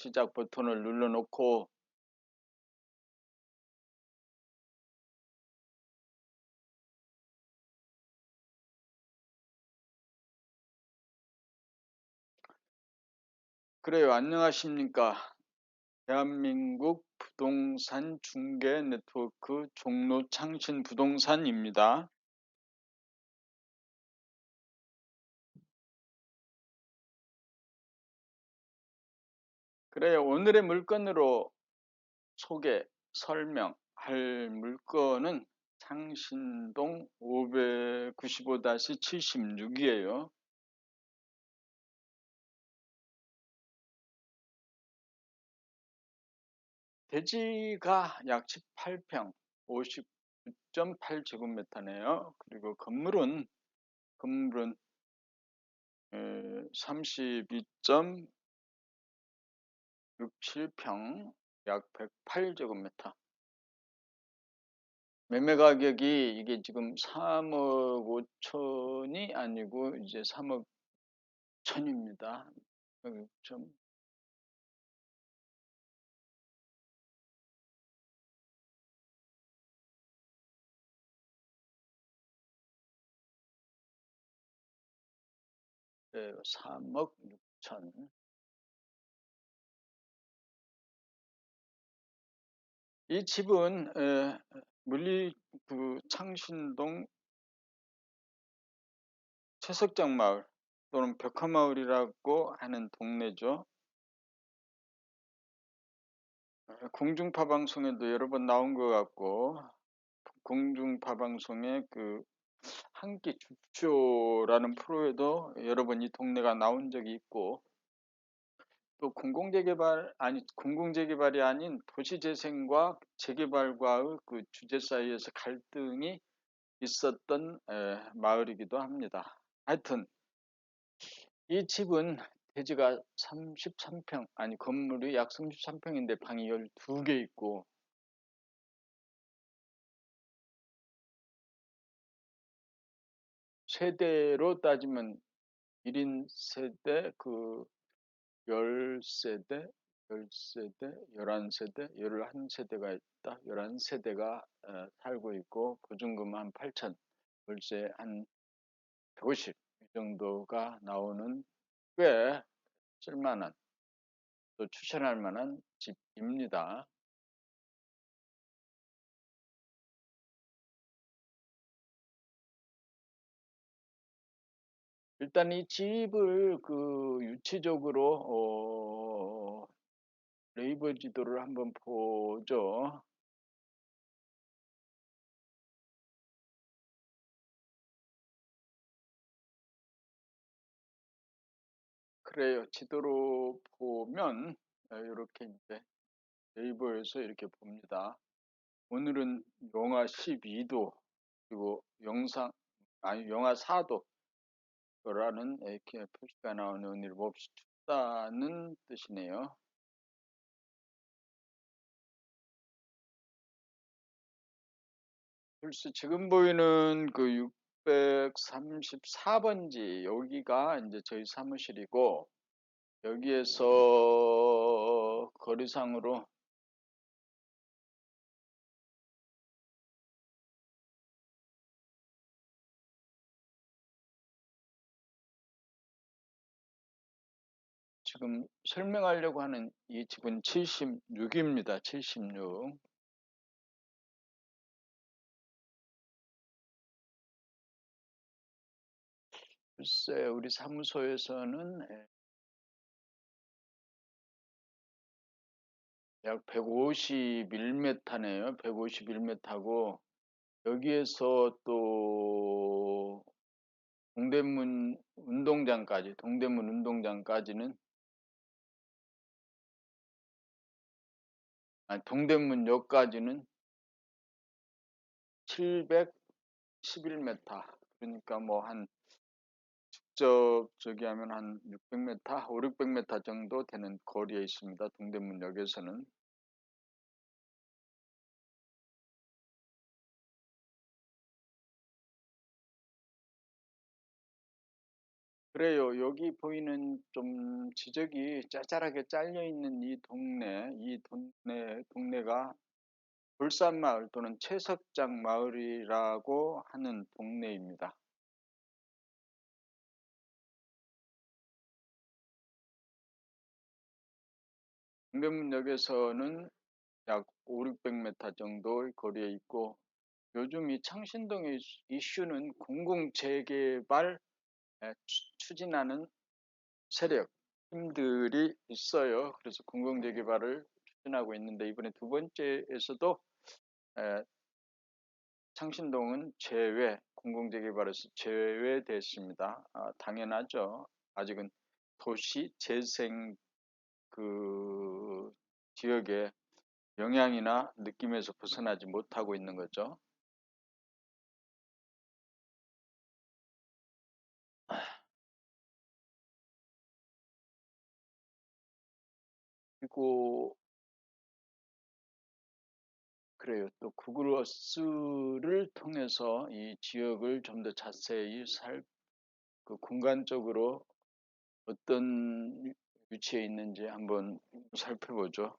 시작 버튼을 눌러 놓고 그래요. 안녕하십니까. 대한민국 부동산 중개 네트워크 종로 창신 부동산입니다. 그래요. 오늘의 물건으로 소개, 설명할 물건은 창신동 595-76이에요. 대지가 약 18평, 59.8제곱미터네요. 그리고 건물은 건물은 32.67평, 약 108제곱미터. 매매 가격이 이게 지금 3억 5천이 아니고 이제 3억 천입니다. 좀 네, 3억 6천. 이 집은 에, 물리 그 창신동 최석장 마을 또는 벽화마을이라고 하는 동네죠. 공중파 방송에도 여러 번 나온 것 같고 공중파 방송에 그 한끼 줍쇼라는 프로에도 여러 번 이 동네가 나온 적이 있고 또 공공재개발 아니 공공재개발이 아닌 도시재생과 재개발과의 그 주제 사이에서 갈등이 있었던 에, 마을이기도 합니다. 하여튼 이 집은 대지가 33평 아니 건물이 약 33평인데 방이 12개 있고 세대로 따지면 1인 세대 그 10세대 10세대 11세대 11세대가 있다 11세대가 어, 살고 있고 보증금 한 8천 월세 한 150 이 정도가 나오는 꽤 쓸만한 또 추천할 만한 집입니다. 일단 이 집을 그 유치적으로 어, 레이버 지도를 한번 보죠. 그래요. 지도로 보면 이렇게 이제 네이버에서 이렇게 봅니다. 오늘은 영하 12도 그리고 영상 아니 영하 4도 라는 이렇게 표시가 나오는 오늘 몹시 춥다는 뜻이네요. 글쎄 지금 보이는 그 634번지 여기가 이제 저희 사무실이고 여기에서 거리상으로 지금 설명하려고 하는 이 집은 76입니다. 76. 글쎄 우리 사무소에서는 예, 약 151m네요. 151m고 여기에서 또 동대문 운동장까지 동대문 운동장까지는 동대문역까지는 711m 그러니까 뭐 한 직접 저기 하면 한 600m, 5, 600m 정도 되는 거리에 있습니다. 동대문역에서는 그래요. 여기 보이는 좀 지적이 짜잘하게 잘려 있는 이 동네, 이 동네, 동네가 돌산마을 또는 채석장 마을이라고 하는 동네입니다. 동대문역에서는 약 5, 600m 정도의 거리에 있고 요즘 이 창신동의 이슈는 공공재개발 추진하는 세력, 힘들이 있어요. 그래서 공공재 개발을 추진하고 있는데 이번에 두 번째에서도 창신동은 제외, 공공재 개발에서 제외됐습니다. 아, 당연하죠. 아직은 도시 재생 그 지역의 영향이나 느낌에서 벗어나지 못하고 있는 거죠. 그리고 그래요. 또 구글 어스를 통해서 이 지역을 좀 더 자세히 살, 그 공간적으로 어떤 위치에 있는지 한번 살펴보죠.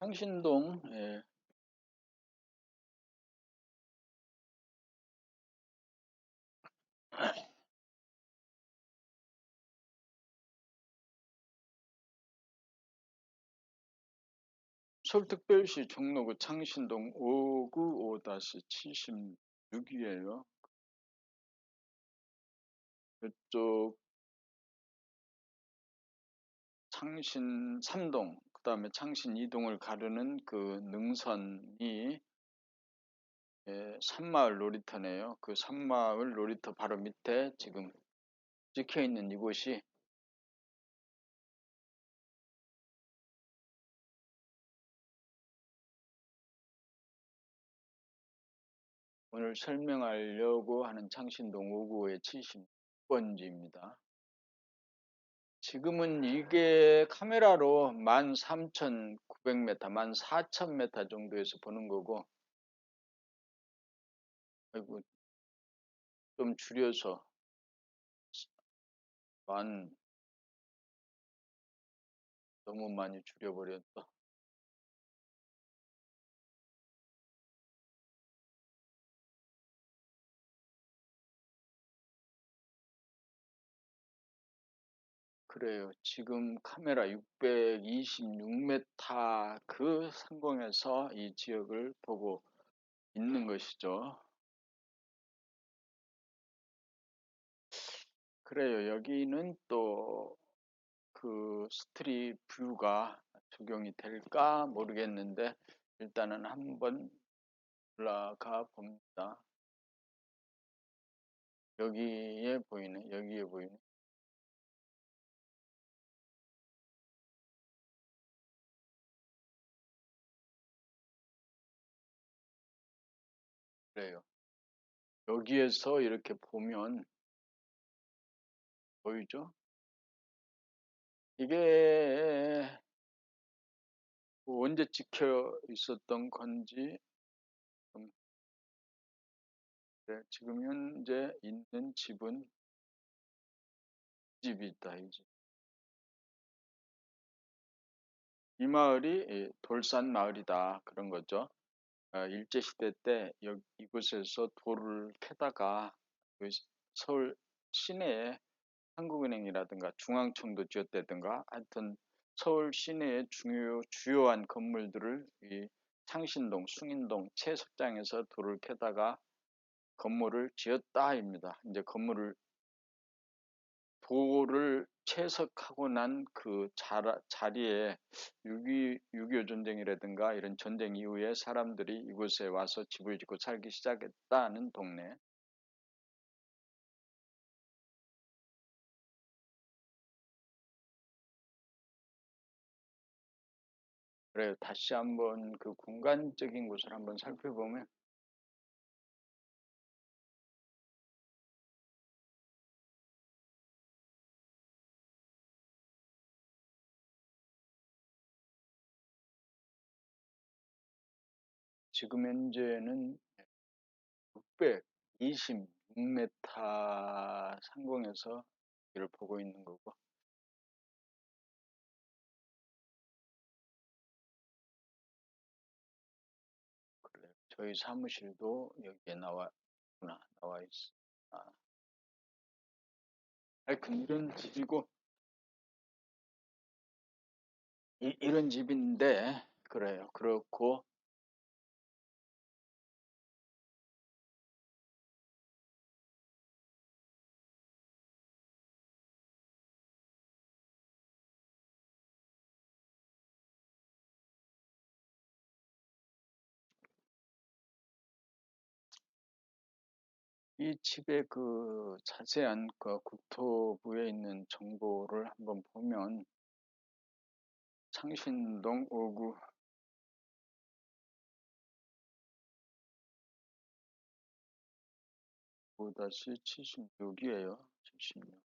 상신동, 예. 서울특별시 종로구 창신동 595-76이에요. 이쪽 창신 3동, 그 다음에 창신 2동을 가르는 그 능선이 예, 산마을 놀이터네요. 그 산마을 놀이터 바로 밑에 지금 찍혀 있는 이곳이 오늘 설명하려고 하는 창신동 5구의 70번지입니다. 지금은 이게 카메라로 13,900m, 14,000m 정도에서 보는 거고 아이고 좀 줄여서 만 너무 많이 줄여버렸다. 그래요. 지금 카메라 626m 그 상공에서 이 지역을 보고 있는 것이죠. 그래요. 여기는 또 그 스트릿 뷰가 적용이 될까 모르겠는데 일단은 한번 올라가 봅니다. 여기에 보이네. 여기에 보이네. 그래요. 여기에서 이렇게 보면 보이죠? 이게 언제 찍혀 있었던 건지 네, 지금 현재 있는 집은 집이 있다 이 집. 이 마을이 돌산 마을이다 그런 거죠. 어, 일제 시대 때 이곳에서 돌을 캐다가 그 서울 시내에 한국은행이라든가 중앙청도 지었다든가 하여튼 서울 시내의 중요 주요한 건물들을 이 창신동, 숭인동, 채석장에서 돌을 캐다가 건물을 지었다입니다. 이제 건물을 돌을 채석하고 난 그 자리에 6.25 전쟁이라든가 이런 전쟁 이후에 사람들이 이곳에 와서 집을 짓고 살기 시작했다는 동네. 그래요. 다시 한번 그 공간적인 곳을 한번 살펴보면 지금 현재는 626m 상공에서 이를 보고 있는 거고 저희 사무실도 여기에 나와 나와 있어. 아. 하여튼 이런 집이고 이, 이런 집인데 그래요. 그렇고 이 집의 그 자세한 그 국토부에 있는 정보를 한번 보면 창신동 5구 5-76이에요. 76.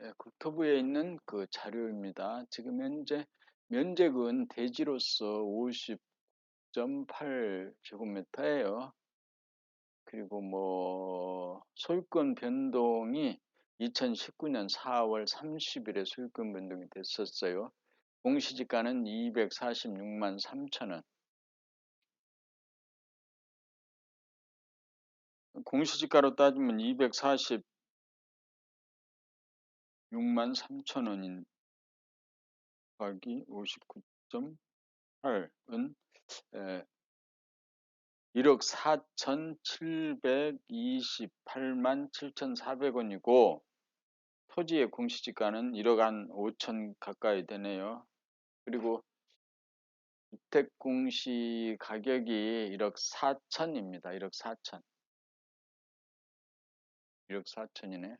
예, 국토부에 있는 그 자료입니다. 지금 현재 면적은 대지로서 50.8 제곱미터예요. 그리고 뭐 소유권 변동이 2019년 4월 30일에 소유권 변동이 됐었어요. 공시지가는 246만 3천 원. 공시지가로 따지면 246만 3천 원인 곱하기 59.8은 1억 4,728만 7,400원이고 토지의 공시지가는 1억 한 5천 가까이 되네요. 그리고 주택 공시 가격이 1억 4천입니다. 1억 4천. 1억 4천이네.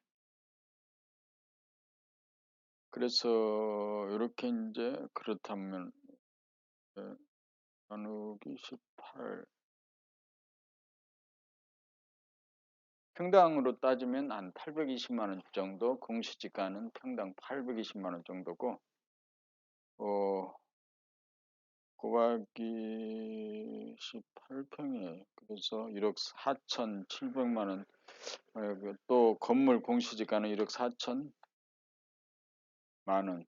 그래서 이렇게 이제 그렇다면 나누기 18 평당으로 따지면 한 820만 원 정도 공시지가는 평당 820만 원 정도고 어 곱하기 18평이에요. 그래서 1억 4,700만 원. 어, 또 건물 공시지가는 1억 4천 만 원.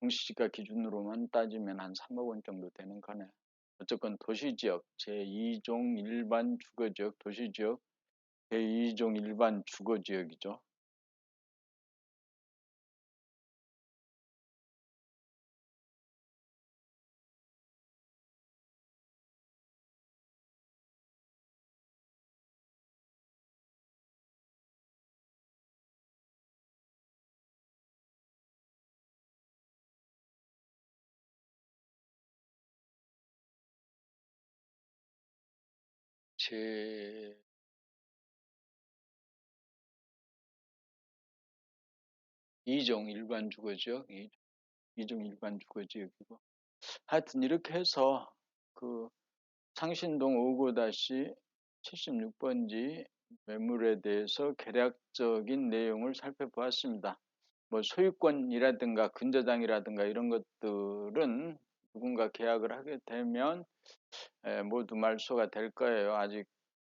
공시지가 기준으로만 따지면 한 3억 원 정도 되는 거네. 어쨌건 도시지역 제2종 일반 주거지역 도시지역 제2종 일반 주거지역이죠. 제 2종 일반 주거지역, 2종 일반 주거지역이고 하여튼 이렇게 해서 그 창신동 59-76번지 매물에 대해서 개략적인 내용을 살펴보았습니다. 뭐 소유권이라든가 근저당이라든가 이런 것들은 누군가 계약을 하게 되면 모두 말소가 될 거예요. 아직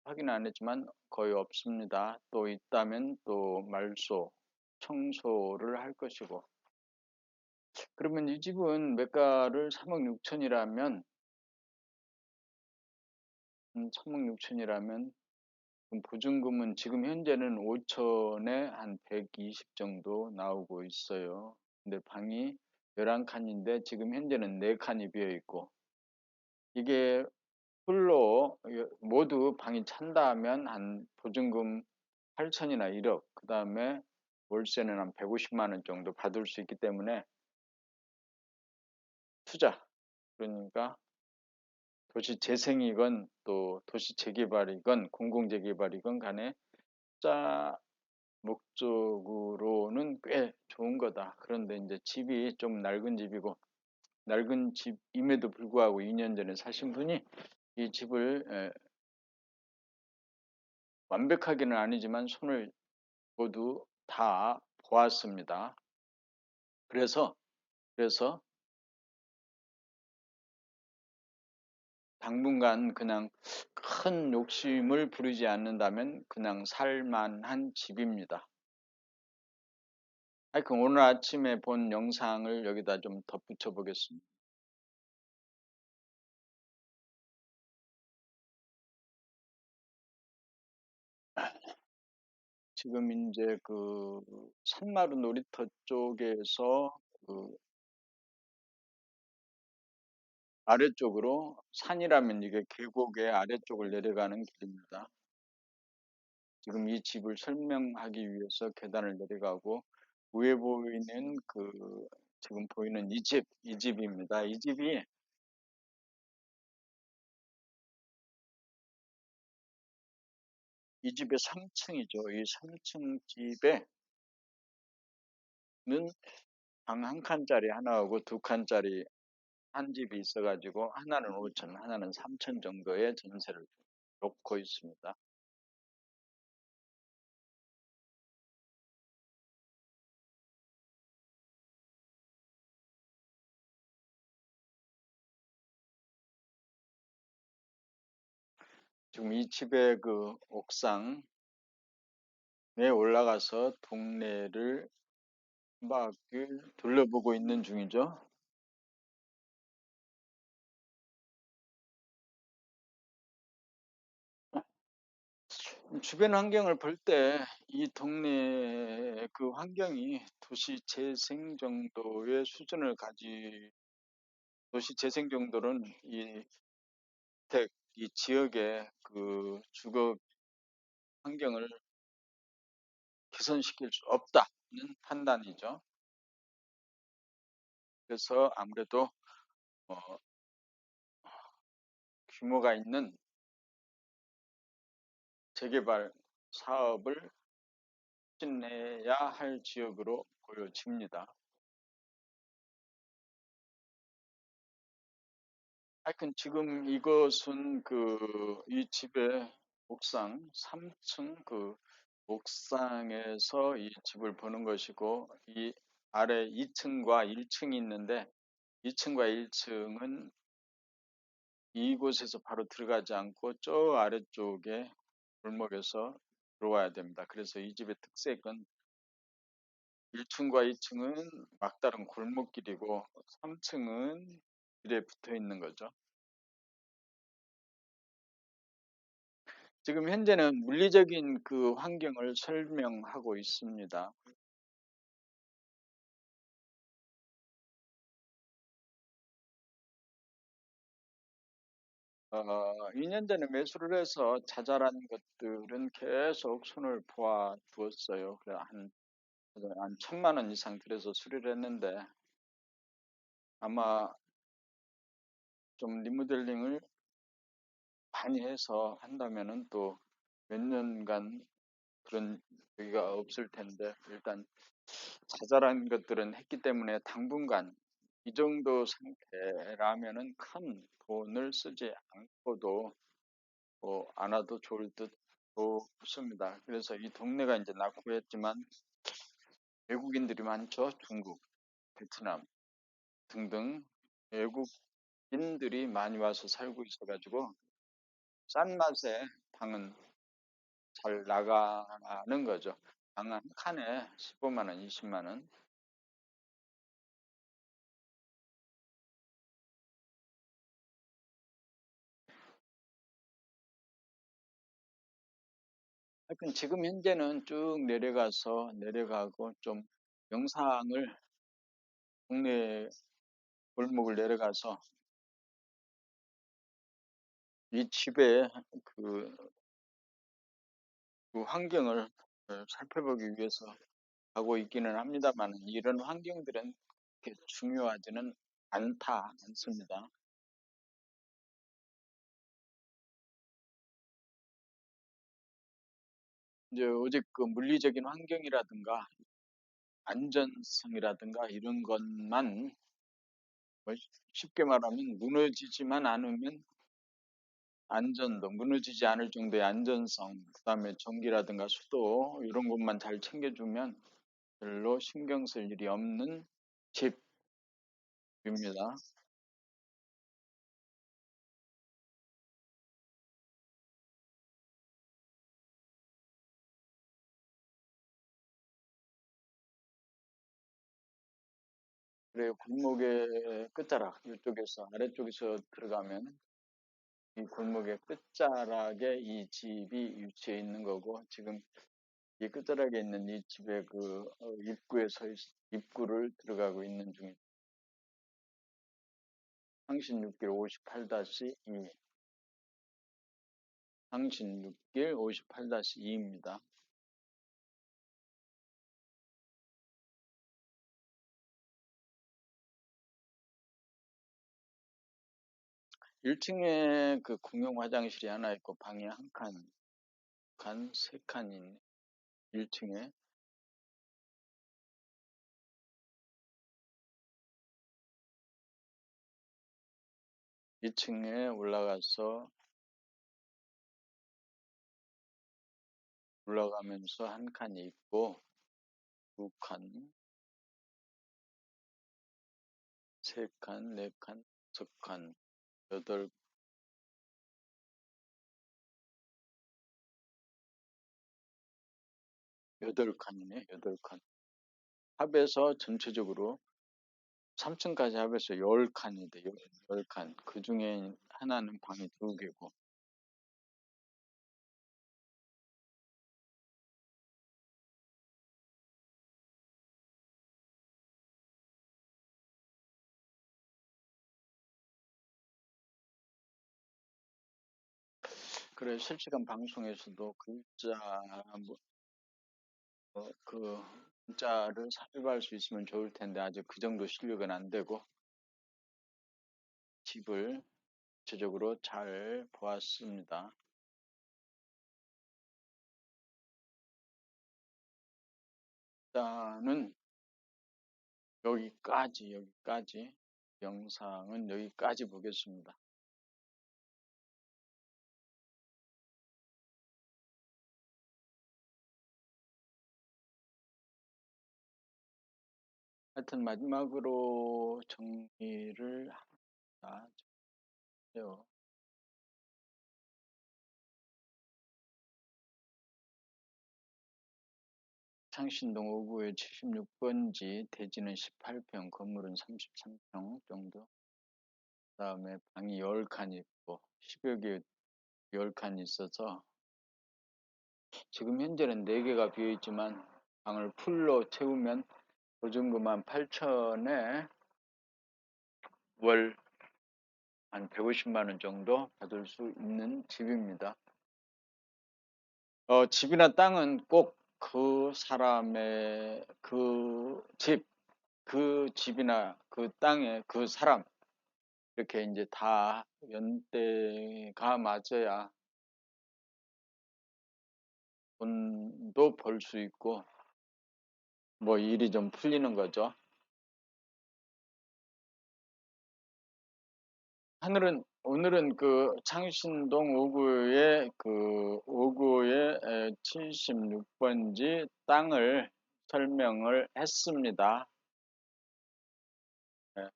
확인 안 했지만 거의 없습니다. 또 있다면 또 말소, 청소를 할 것이고 그러면 이 집은 매가를 3억 6천이라면 3억 6천이라면 보증금은 지금 현재는 5천에 한 120 정도 나오고 있어요. 근데 방이 11칸인데 지금 현재는 4칸이 비어 있고 이게 풀로 모두 방이 찬다 하면 한 보증금 8천이나 1억 그 다음에 월세는 한 150만 원 정도 받을 수 있기 때문에 투자. 그러니까 도시 재생이건 또 도시 재개발이건 공공 재개발이건 간에 투자 목적으로는 꽤 좋은 거다. 그런데 이제 집이 좀 낡은 집이고 낡은 집임에도 불구하고 2년 전에 사신 분이 이 집을 에, 완벽하게는 아니지만 손을 모두 다 보았습니다. 그래서 그래서 당분간 그냥 큰 욕심을 부리지 않는다면 그냥 살만한 집입니다. 하여튼 오늘 아침에 본 영상을 여기다 좀 덧붙여 보겠습니다. 지금 이제 그 산마루 놀이터 쪽에서 그 아래쪽으로 산이라면 이게 계곡의 아래쪽을 내려가는 길입니다. 지금 이 집을 설명하기 위해서 계단을 내려가고 위에 보이는 그 지금 보이는 이 집, 이 집입니다. 이 집이 이 집의 3층이죠. 이 3층 집에는 방 한 칸짜리 하나하고 두 칸짜리 한 집이 있어가지고 하나는 5천, 하나는 3천 정도의 전세를 놓고 있습니다. 지금 이 집의 그 옥상에 올라가서 동네를 한 바퀴 둘러보고 있는 중이죠. 주변 환경을 볼 때 이 동네 그 환경이 도시 재생 정도의 수준을 가지 도시 재생 정도는 이 주택, 이 지역의 그 주거 환경을 개선시킬 수 없다는 판단이죠. 그래서 아무래도 어, 규모가 있는 재개발 사업을 추진해야 할 지역으로 보여집니다. 하여튼 지금 이것은 그 이 집의 옥상 3층 그 옥상에서 이 집을 보는 것이고 이 아래 2층과 1층이 있는데 2층과 1층은 이곳에서 바로 들어가지 않고 저 아래쪽에 골목에서 들어와야 됩니다. 그래서 이 집의 특색은 1층과 2층은 막다른 골목길이고 3층은 길에 붙어 있는 거죠. 지금 현재는 물리적인 그 환경을 설명하고 있습니다. 어, 2년 전에 매수를 해서 자잘한 것들은 계속 손을 보아 두었어요. 그래 한, 한 천만 원 이상 들여서 수리를 했는데 아마 좀 리모델링을 많이 해서 한다면은 또 몇 년간 그런 여기가 없을 텐데 일단 자잘한 것들은 했기 때문에 당분간 이 정도 상태라면은 큰 돈을 쓰지 않고도 뭐 안 와도 좋을 듯 싶습니다. 그래서 이 동네가 이제 낙후했지만 외국인들이 많죠. 중국, 베트남 등등 외국인들이 많이 와서 살고 있어가지고 싼 맛에 방은 잘 나가는 거죠. 방 한 칸에 15만 원, 20만 원. 하여튼 지금 현재는 쭉 내려가서 내려가고 좀 영상을 동네 골목을 내려가서 이 집의 그, 그 환경을 어, 살펴보기 위해서 하고 있기는 합니다만 이런 환경들은 중요하지는 않다 않습니다. 이제 오직 그 물리적인 환경이라든가 안전성이라든가 이런 것만 뭐 쉽게 말하면 무너지지만 않으면 안전도 무너지지 않을 정도의 안전성 그다음에 전기라든가 수도 이런 것만 잘 챙겨주면 별로 신경 쓸 일이 없는 집입니다. 그래요. 골목의 끝자락 이쪽에서 아래쪽에서 들어가면 이 골목의 끝자락에 이 집이 위치해 있는 거고 지금 이 끝자락에 있는 이 집의 그 어, 입구에 서 있, 입구를 들어가고 있는 중입니다. 상신 6길 58-2 상신 6길 58-2입니다. 1층에 그 공용 화장실이 하나 있고 방이 한 칸, 칸, 세 칸인 1층에. 2층에 올라가서 올라가면서 한 칸이 있고 두 칸, 세 칸, 네 칸, 다섯 칸, 여덟 여덟 칸이네, 여덟 칸. 합해서 전체적으로 3층까지 합해서 10칸이 돼, 10칸. 그 중에 하나는 방이 두 개고. 그래, 실시간 방송에서도 글자, 뭐, 어, 그, 문자를 삽입할 수 있으면 좋을 텐데, 아직 그 정도 실력은 안 되고, 집을 전체적으로 잘 보았습니다. 일단은 여기까지, 여기까지, 영상은 여기까지 보겠습니다. 하여튼 마지막으로 정리를. 해요. 창신동 5구의 76번지, 대지는 18평, 건물은 33평 정도. 그 다음에 방이 10칸 있고, 10여 개, 10칸 있어서, 지금 현재는 4개가 비어있지만, 방을 풀로 채우면 보증금만 8천에 월 한 150만 원 정도 받을 수 있는 집입니다. 어, 집이나 땅은 꼭 그 사람의 그 집, 그 집이나 그 땅의 그 사람 이렇게 이제 다 연대가 맞아야 돈도 벌 수 있고 뭐 일이 좀 풀리는 거죠. 하늘은 오늘은 그 창신동 5구의 그 5구의 76번지 땅을 설명을 했습니다. 예,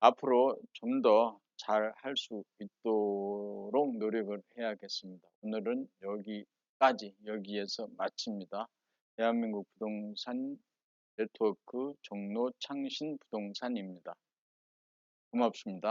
앞으로 좀 더 잘 할 수 있도록 노력을 해야겠습니다. 오늘은 여기까지 여기에서 마칩니다. 대한민국 부동산 네트워크 종로 창신 부동산입니다. 고맙습니다.